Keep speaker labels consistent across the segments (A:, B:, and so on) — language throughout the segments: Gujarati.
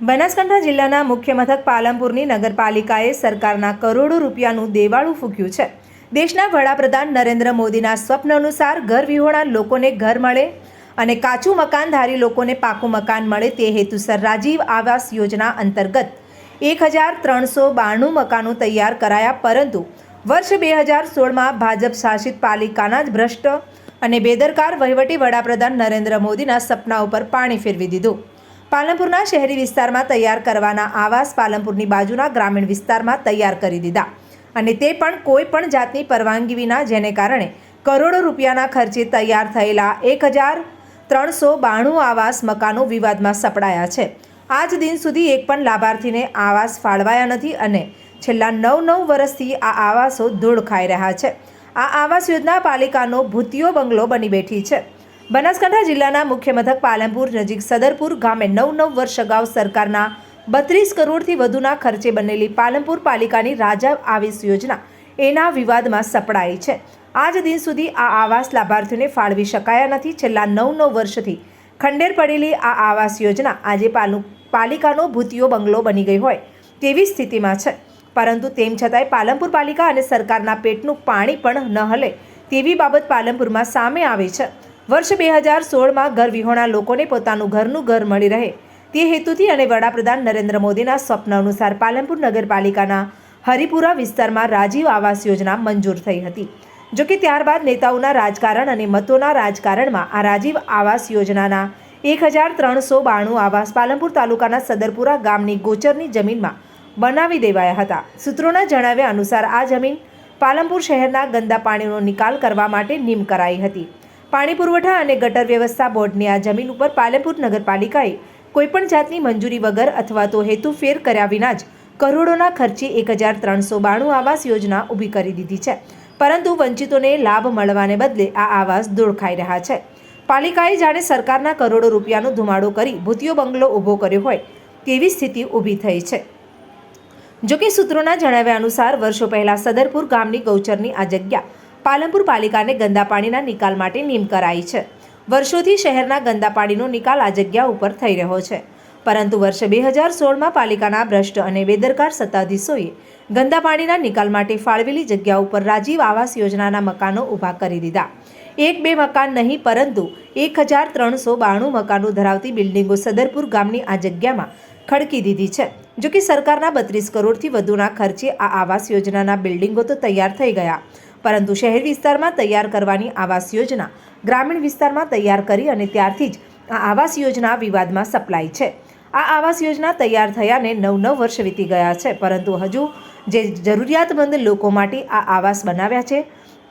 A: બનાસકાંઠા જિલ્લાના મુખ્ય મથક પાલનપુરની નગરપાલિકાએ સરકારના કરોડો રૂપિયાનું દેવાળું ફૂક્યું છે. દેશના વડાપ્રધાન નરેન્દ્ર મોદીના સ્વપ્ન અનુસાર ઘર વિહોણા લોકોને ઘર મળે અને કાચું મકાનધારી લોકોને પાકું મકાન મળે તે હેતુસર રાજીવ આવાસ યોજના અંતર્ગત એક હજાર ત્રણસો બાણું મકાનો તૈયાર કરાયા, પરંતુ વર્ષ બે હજાર સોળમાં ભાજપ શાસિત પાલિકાના જ ભ્રષ્ટ અને બેદરકાર વહીવટી વડાપ્રધાન નરેન્દ્ર મોદીના સપના ઉપર પાણી ફેરવી દીધું. પાલનપુરના શહેરી વિસ્તારમાં તૈયાર કરવાના આવાસ પાલનપુરની બાજુના ગ્રામીણ વિસ્તારમાં તૈયાર કરી દીધા. અને તે પણ કોઈ પણ જાતની પરવાનગી વિના, જેને કારણે કરોડો રૂપિયાના ખર્ચે તૈયાર થયેલા એક હજાર ત્રણસો બાણું આવાસ મકાનો વિવાદમાં સપડાયા છે. આજ દિન સુધી એક પણ લાભાર્થીને આવાસ ફાળવાયા નથી અને છેલ્લા નવ નવ વર્ષથી આ આવાસો ધૂળ ખાઈ રહ્યા છે. આ આવાસ યોજના પાલિકાનો ભૂતિયો બંગલો બની બેઠી છે. બનાસકાંઠા જિલ્લાના મુખ્ય મથક પાલનપુર, નજીક સદરપુર ગામે નવ નવ વર્ષ અગાઉ સરકારના બત્રીસ કરોડથી વધુના ખર્ચે બનેલી પાલનપુર પાલિકાની રાજા આવાસ યોજના એના વિવાદમાં સપડાઈ છે. આજ દિન સુધી આ આવાસ લાભાર્થીઓને ફાળવી શકાયા નથી. છેલ્લા નવ નવ વર્ષથી ખંડેર પડેલી આ આવાસ યોજના આજે પાલુ પાલિકાનો ભૂતિયો બંગલો બની ગઈ હોય તેવી સ્થિતિમાં છે. પરંતુ તેમ છતાંય પાલનપુર પાલિકા અને સરકારના પેટનું પાણી પણ ન હલે તેવી બાબત પાલનપુરમાં સામે આવી છે. વર્ષ બે હજાર સોળમાં ઘર વિહોણા લોકોને પોતાનું ઘરનું ઘર મળી રહે. તે હેતુથી અને વડાપ્રધાન નરેન્દ્ર મોદીના સ્વપ્ન અનુસાર પાલનપુર નગરપાલિકાના હરિપુરા વિસ્તારમાં રાજીવ આવાસ યોજના મંજૂર થઈ હતી. જો કે ત્યારબાદ નેતાઓના રાજકારણ અને મતોના રાજકારણમાં આ રાજીવ આવાસ યોજનાના એક હજાર ત્રણસો બાણું આવાસ પાલનપુર તાલુકાના સદરપુરા ગામની ગોચરની જમીનમાં બનાવી દેવાયા હતા. સૂત્રોના જણાવ્યા અનુસાર આ જમીન પાલનપુર શહેરના ગંદા પાણીનો નિકાલ કરવા માટે નીમ કરાઈ હતી. પાણી પુરવઠા અને ગટર વ્યવસ્થા બોર્ડની આ જમીન ઉપર પાલનપુર નગરપાલિકાએ કોઈપણ જાતની મંજૂરી વગર અથવા તો હેતુફેર કર્યા વિના જ કરોડોના ખર્ચે એક હજાર ત્રણસો બાણું આવાસ યોજના ઊભી કરી દીધી છે. પરંતુ વંચિતોને લાભ મળવાને બદલે આ આવાસ દોડખાઈ રહ્યા છે. પાલિકાએ જાણે સરકારના કરોડો રૂપિયાનો ધુમાડો કરી ભૂતિયો બંગલો ઊભો કર્યો હોય તેવી સ્થિતિ ઊભી થઈ છે. જોકે સૂત્રોના જણાવ્યા અનુસાર વર્ષો પહેલાં સદરપુર ગામની ગૌચરની આ જગ્યા પાલનપુર પાલિકાને ગંદા પાણીના નિકાલ માટે નિમ કરાઈ છે. વર્ષોથી શહેરના ગંદા પાણીનો નિકાલ આ જગ્યા ઉપર થઈ રહ્યો છે. પરંતુ વર્ષ બે હજાર સોળમાં પાલિકાના ભ્રષ્ટ અને બેદરકાર સત્તાધીશોએ ગંદા પાણીના નિકાલ માટે ફાળવેલી જગ્યા ઉપર રાજીવ આવાસ યોજનાના મકાનો ઊભા કરી દીધા. એક બે મકાન નહીં, પરંતુ એક હજાર ત્રણસો બાણું મકાનો ધરાવતી બિલ્ડિંગો સદરપુર ગામની આ જગ્યામાં ખડકી દીધી છે. જો કે સરકારના બત્રીસ કરોડથી વધુના ખર્ચે આ આવાસ યોજનાના બિલ્ડિંગો તો તૈયાર થઈ ગયા. પરંતુ શહેર વિસ્તારમાં તૈયાર કરવાની આવાસ યોજના ગ્રામીણ વિસ્તારમાં તૈયાર કરી અને ત્યારથી જ આ આવાસ યોજના વિવાદમાં સપ્લાય છે. આ આવાસ યોજના તૈયાર થયાને નવ નવ વર્ષ વીતી ગયા છે, પરંતુ હજુ જે જરૂરિયાતમંદ લોકો માટે આ આવાસ બનાવ્યા છે,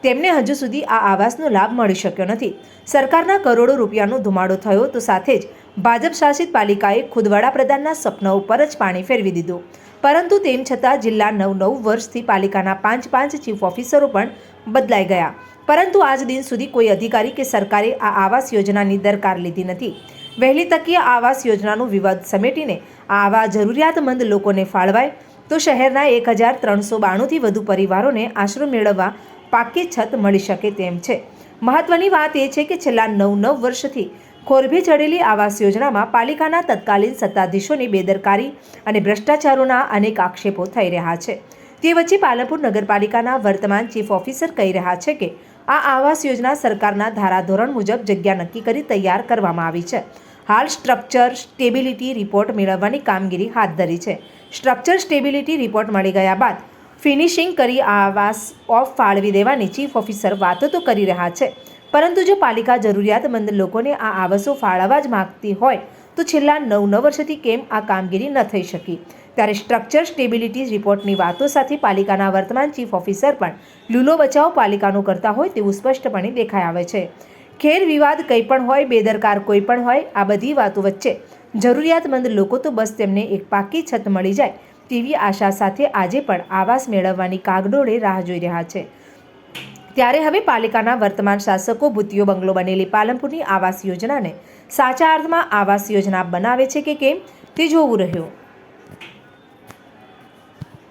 A: તેમને હજુ સુધી આ આવાસનો લાભ મળી શક્યો નથી. સરકારના કરોડો રૂપિયાનો ધુમાડો થયો તો સાથે જ ભાજપ શાસિત પાલિકાએ ખુદ વડાપ્રધાનના સપના ઉપર જ પાણી ફેરવી દીધું. પરંતુ તેમ છતાં જિલ્લા નવ નવ વર્ષથી પાલિકાના પાંચ પાંચ ચીફ ઓફિસરો પણ બદલાઈ ગયા. પરંતુ આજ દિન સુધી કોઈ અધિકારી કે સરકારે આ આવાસ યોજનાની દરકાર લીધી નથી. વહેલી તકે આવાસ યોજનાનો વિવાદ સમેટીને આવા જરૂરિયાતમંદ લોકોને ફાળવાય, તો શહેરના એક હજાર ત્રણસો બાણુંથી વધુ પરિવારોને આશરો મેળવવા પાકી છત મળી શકે તેમ છે. મહત્વની વાત એ છે કે છેલ્લા નવ નવ વર્ષથી ખોરભે ચડેલી આવાસ યોજનામાં પાલિકાના તત્કાલીન સત્તાધીશોની બેદરકારી અને ભ્રષ્ટાચારોના અનેક આક્ષેપો થઈ રહ્યા છે. તે વચ્ચે પાલનપુર નગરપાલિકાના વર્તમાન ચીફ ઓફિસર કહી રહ્યા છે કે, આ આવાસ યોજના સરકારના ધારાધોરણ મુજબ જગ્યા નક્કી કરી તૈયાર કરવામાં આવી છે. હાલ સ્ટ્રક્ચર સ્ટેબિલિટી રિપોર્ટ મેળવવાની કામગીરી હાથ ધરી છે. સ્ટ્રક્ચર સ્ટેબિલિટી રિપોર્ટ મળી ગયા બાદ ફિનિશિંગ કરી આ આવાસ ઓફ ફાળવી દેવાની ચીફ ઓફિસર વાતો તો કરી રહ્યા છે. પરંતુ જો પાલિકા જરૂરિયાતમંદ લોકોને આ આવાસો ફાળવવા જ માગતી હોય, તો છેલ્લા નવ નવ વર્ષથી કેમ આ કામગીરી ન થઈ શકી? ત્યારે સ્ટ્રક્ચર સ્ટેબિલિટી રિપોર્ટની વાતો સાથે પાલિકાના વર્તમાન ચીફ ઓફિસર પણ લૂલો બચાવ પાલિકાનો કરતા હોય તેવું સ્પષ્ટપણે દેખાઈ આવે છે. ખેર વિવાદ કંઈ પણ હોય, બેદરકાર કોઈ પણ હોય, આ બધી વાતો વચ્ચે જરૂરિયાતમંદ લોકો તો બસ તેમને એક પાકી છત મળી જાય તેવી આશા સાથે આજે પણ આવાસ મેળવવાની કાગડોળે રાહ જોઈ રહ્યા છે. ત્યારે હવે પાલિકાના વર્તમાન શાસકો ભૂતિયો બંગલો બનેલી પાલનપુરની આવાસ યોજનાને સાચા અર્થમાં આવાસ યોજના બનાવે છે કે કેમ તે જોવું રહ્યું.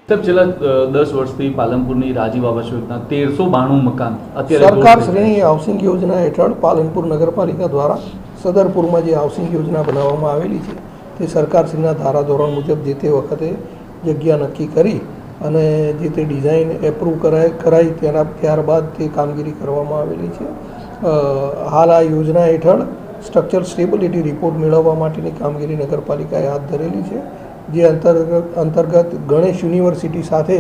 B: સાહેબ છેલ્લા દસ વર્ષથી પાલનપુરની રાજીવ આવાસ યોજના તેરસો બાણું મકાન અત્યારે
C: સરકાર શ્રેણી હાઉસિંગ યોજના હેઠળ પાલનપુર નગરપાલિકા દ્વારા સદરપુરમાં જે હાઉસિંગ યોજના બનાવવામાં આવેલી છે તે સરકારશ્રીના ધારાધોરણ મુજબ જે તે વખતે જગ્યા નક્કી કરી અને જે તે ડિઝાઇન એપ્રૂવ કરાય, કરાઈ તેના ત્યારબાદ તે કામગીરી કરવામાં આવેલી છે. હાલ આ યોજના હેઠળ સ્ટ્રક્ચર સ્ટેબિલિટી રિપોર્ટ મેળવવા માટેની કામગીરી નગરપાલિકાએ હાથ ધરેલી છે. જે અંતર્ગત અંતર્ગત ગણેશ યુનિવર્સિટી સાથે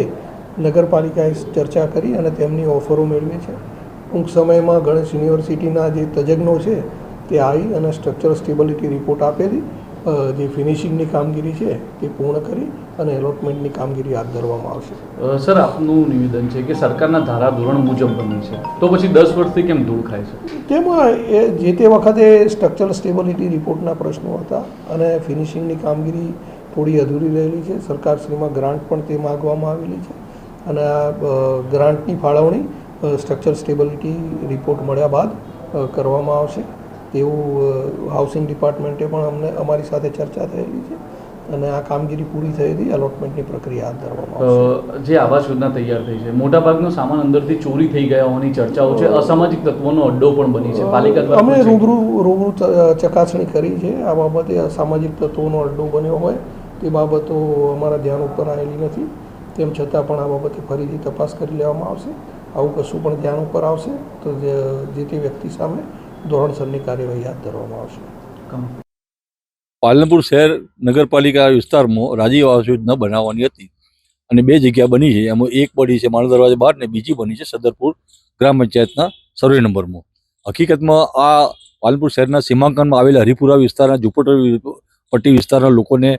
C: નગરપાલિકાએ ચર્ચા કરી અને તેમની ઓફરો મેળવી છે. ટૂંક સમયમાં ગણેશ યુનિવર્સિટીના જે તજજ્ઞો છે તે આવી અને સ્ટ્રક્ચર સ્ટેબિલિટી રિપોર્ટ આપેલી. જે ફિનિશિંગની કામગીરી છે તે પૂર્ણ કરી અને એલોટમેન્ટની કામગીરી હાથ ધરવામાં આવશે.
B: સર આપનું નિવેદન છે કે સરકારના ધારાધોરણ મુજબ બની છે. તો પછી દસ વર્ષથી કેમ ધૂળ ખાય છે?
C: તેમાં એ જે તે વખતે સ્ટ્રક્ચર સ્ટેબિલિટી રિપોર્ટના પ્રશ્નો હતા અને ફિનિશિંગની કામગીરી થોડી અધૂરી રહેલી છે. સરકારશ્રીમાં ગ્રાન્ટ પણ તે માગવામાં આવેલી છે અને આ ગ્રાન્ટની ફાળવણી સ્ટ્રક્ચર સ્ટેબિલિટી રિપોર્ટ મળ્યા બાદ કરવામાં આવશે. તેવું હાઉસિંગ ડિપાર્ટમેન્ટે પણ અમને અમારી સાથે ચર્ચા થયેલી છે અને આ કામગીરી પૂરી થયેલી એલોટમેન્ટની પ્રક્રિયા હાથ ધરવામાં
B: જે આવાસ યોજના તૈયાર થઈ છે મોટાભાગનો સામાન અંદરથી ચોરી થઈ ગયા હોવાની ચર્ચાઓ છે. અસામાજિક તત્વોનો અડ્ડો પણ બની છે. પાલિકા
C: અમે રૂબરૂ રૂબરૂ ચકાસણી કરી છે. આ બાબતે અસામાજિક તત્વોનો અડ્ડો બન્યો હોય તે બાબતો અમારા ધ્યાન ઉપર આવેલી નથી. તેમ છતાં પણ આ બાબતે ફરીથી તપાસ કરી લેવામાં આવશે. આવું કશું પણ ધ્યાન ઉપર આવશે તો જે જે તે વ્યક્તિ સામે ધોરણસરની કાર્યવાહી હાથ ધરવામાં આવશે.
D: પાલનપુર શહેર નગરપાલિકા વિસ્તારમાં રાજીવ આવાસ યોજના બનાવવાની હતી અને બે જગ્યા બની છે. એમાં એક પડી છે માણસ દરવાજા બહાર ને બીજી બની છે સદરપુર ગ્રામ પંચાયતના સર્વે નંબરમાં. હકીકતમાં આ પાલનપુર શહેરના સીમાંકનમાં આવેલા હરિપુરા વિસ્તારના ઝુંપડપટ્ટી પટ્ટી વિસ્તારના લોકોને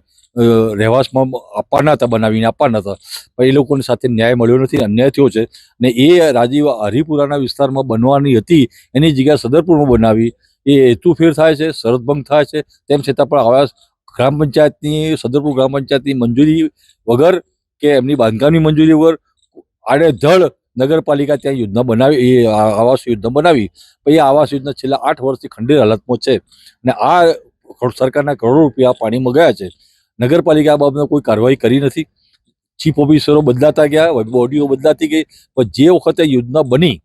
D: રહેવાસમાં આપવાના હતા, બનાવીને આપવાના હતા. પણ એ લોકોની સાથે ન્યાય મળ્યો નથી, અન્યાય થયો છે. ને એ રાજીવ હરિપુરાના વિસ્તારમાં બનવાની હતી, એની જગ્યા સદરપુરમાં બનાવી. એ હેતુફેર થાય છે શરતભંગ થાય છે. તેમ છતાં પણ આવા ગ્રામ પંચાયતની, સદરપુર ગ્રામ પંચાયતની મંજૂરી વગર કે એમની બાંધકામની મંજૂરી વગર આડેધડ નગરપાલિકા ત્યાં યોજના બનાવી, એ આવાસ યોજના બનાવી. આ આવાસ યોજના છેલ્લા આઠ વર્ષથી ખંડિત હાલતમાં છે. ને આ સરકારના કરોડો રૂપિયા પાણીમાં ગયા છે. નગરપાલિકા આ બાબતમાં કોઈ કાર્યવાહી કરી નથી. ચીફ ઓફિસરો બદલાતા ગયા બોડીઓ બદલાતી ગઈ. પણ જે વખતે યોજના બની,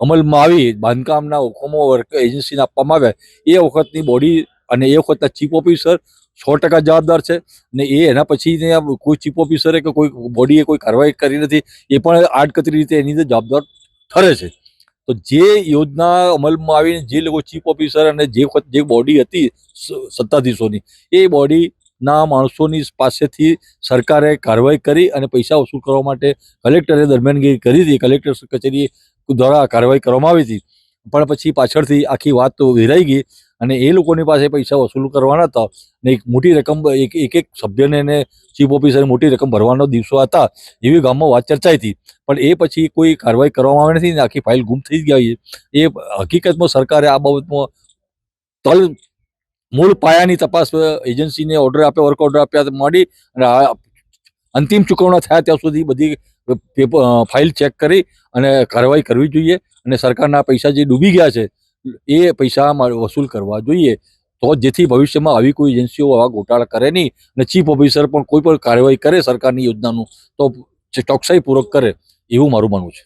D: અમલમાં આવી, બાંધકામના હુકમો વર્ક એજન્સીને આપવામાં આવ્યા, એ વખતની બોડી અને એ વખતના ચીફ ઓફિસર સો ટકા જવાબદાર છે. ને એ એના પછી કોઈ ચીફ ઓફિસરે કે કોઈ બોડીએ કોઈ કાર્યવાહી કરી નથી, એ પણ આડકતરી રીતે એની અંદર જવાબદાર ઠરે છે. તો જે યોજના અમલમાં આવીને જે લોકો ચીફ ઓફિસર અને જે વખત જે બોડી હતી સત્તાધીશોની, એ બોડીના માણસોની પાસેથી સરકારે કાર્યવાહી કરી અને પૈસા વસૂલ કરવા માટે કલેક્ટરે દરમિયાનગીરી કરી હતી. કલેક્ટર કચેરી દ્વારા કાર્યવાહી કરવામાં આવી હતી. પણ પછી પાછળથી આખી વાત વેરાઈ ગઈ અને એ લોકોની પાસે પૈસા વસૂલ કરવાના હતા ને એક મોટી રકમ, એક એક એક સભ્યને ને ચીફ ઓફિસરે મોટી રકમ ભરવાનો દિવસો હતા એવી ગામમાં વાત ચર્ચાઈ હતી. પણ એ પછી કોઈ કાર્યવાહી કરવામાં આવી નથી ને આખી ફાઇલ ગુમ થઈ ગઈ. એ હકીકતમાં સરકારે આ બાબતમાં તલ મૂળ પાયાની તપાસ એજન્સીને ઓર્ડર આપ્યા વર્ક ઓર્ડર આપ્યા મળી અને અંતિમ ચૂકવણા થયા ત્યાં સુધી બધી પેપર ફાઇલ ચેક કરી અને કાર્યવાહી કરવી જોઈએ અને સરકારના પૈસા જે ડૂબી ગયા છે, એ પૈસા વસૂલ કરવા જોઈએ. તો જેથી ભવિષ્યમાં આવી કોઈ એજન્સીઓ આવા ગોટાળા કરે નહીં અને ચીફ ઓફિસર પણ કોઈ પણ કાર્યવાહી કરે સરકારની યોજનાનું, તો ચોકસાઈપૂર્વક કરે, એવું મારું માનવું છે.